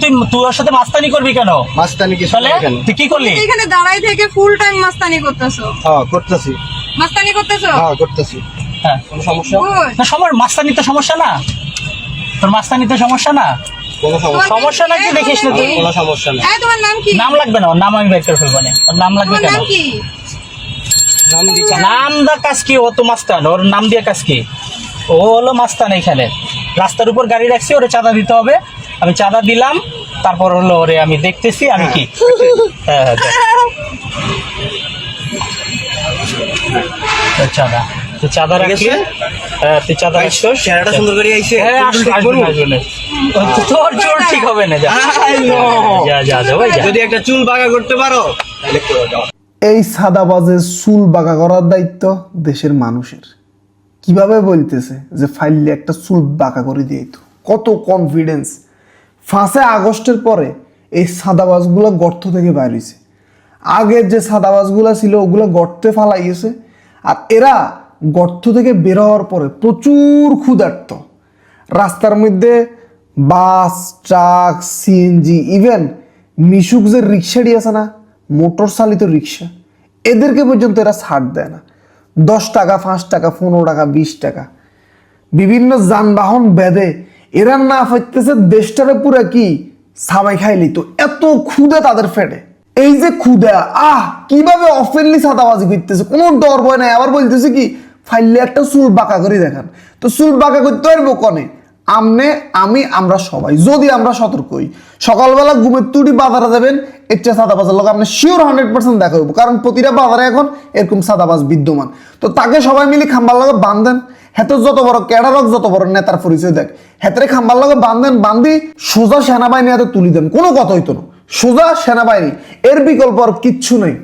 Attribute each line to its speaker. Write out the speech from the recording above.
Speaker 1: তুই তুই ওর সাথে মাস্তানি করবি কেন?
Speaker 2: মাস্তানি
Speaker 1: তাহলে
Speaker 2: এখানে।
Speaker 1: তুই কি করলি?
Speaker 3: এখানে দাঁড়াই থেকে ফুল টাইম মাস্তানি করতেছো।
Speaker 2: হ্যাঁ করতেছি।
Speaker 3: মাস্তানি করতেছো?
Speaker 2: হ্যাঁ করতেছি।
Speaker 1: হ্যাঁ।
Speaker 2: কোনো সমস্যা?
Speaker 1: না মাস্তানি তো সমস্যা না। তোর মাস্তানি তো সমস্যা না?
Speaker 2: সমস্যা
Speaker 1: নাকি দেখিস না তুই
Speaker 2: কোনো সমস্যা নেই।
Speaker 3: এই তোমার নাম কি?
Speaker 1: নাম লাগবে না ওর নাম আমি বের করে ফেলব না। ওর নাম লাগবে কেন?
Speaker 3: নাম কি
Speaker 2: নাম
Speaker 1: দা কাজ কি? ও তো মাস্তান ওর নাম দিয়ে কাজ কি? ও হলো মাস্তান এখানে। রাস্তার উপর গাড়ি রাখছি ওরে চাঁদা দিতে হবে। আমি চাঁদা দিলাম তারপর হলো ওরে আমি দেখতেছি আমি কি? হ্যাঁ। হ্যাঁ দেখ। চাঁদা। তুই চাঁদা রাখলি। হ্যাঁ তুই চাঁদা রাখছিস।
Speaker 2: চেহারাটা সুন্দর করে আইছে।
Speaker 1: হ্যাঁ আসবে আসবে না, আসবে না। ও, তোর জোর ঠিক হবে না যা। যা যা যা ভাই
Speaker 2: যদি একটা চুল বাঁকা করতে পারো তাহলে করে যাও।
Speaker 4: এই সাদাবাজের চুল বাঁকা করার দায়িত্ব দেশের মানুষের। কীভাবে বলতেছে যে ফাইলে একটা চুল বাঁকা করে দিয়ে কত কনফিডেন্স ফাঁসে আগস্টের পরে এই সাদাবাজগুলো গর্ত থেকে বাইর হয়েছে আগের যে সাদাবাজগুলো ছিল, ওগুলো গর্তে ফালাইয়েছে আর এরা গর্ত থেকে বের হওয়ার পরে প্রচুর ক্ষুধার্ত। রাস্তার মধ্যে bus, truck CNG even Mishuk যে রিক্সাটি আছে না, মোটর চালিত রিক্সা এদেরকে পর্যন্ত এরা ছাড় দেয় না। দশ টাকা, পাঁচ টাকা, পনেরো টাকা, বিশ টাকা। বিভিন্ন যানবাহন বেঁধে এরা না ফাইতেছে দেশটারে পুরা কি সাবাই খাইলি তো, এত ক্ষুদা তাদের ফেটে। এই যে ক্ষুদা, আহ, কীভাবে অফেনলি সাদাবাজি করতেছে? কোনো ডর ভয় নাই। আবার বলতেছে কি, ফাইলে একটা চুল বাঁকা করে দেখান। তো চুল বাঁকা করতে পারব কনে? আমনে, আমি, আমরা সবাই। যদি আমরা সতর্ক হই, সকালবেলা ঘুমের তুটি বাজারে যাবেন এর চেয়ে সাদাবাজের লোক আপনি শিওর হান্ড্রেড পার্সেন্ট দেখা হইব। কারণ প্রতিটা বাজারে এখন এরকম সাদাবাজ বিদ্যমান। তো তাকে সবাই মিলে খাম্বার লাগে বান্ধেন হেতে যত বড় ক্যাডারক, যত বড় নেতার পরিচয় দেখ। হেতরে খাম্বার লাগে বান্ধেন বান্ধি সোজা সেনাবাহিনী হাতে তুলি দেন। কোনো কথা হইতো না। সোজা সেনাবাহিনী। এর বিকল্প আর কিচ্ছু নেই।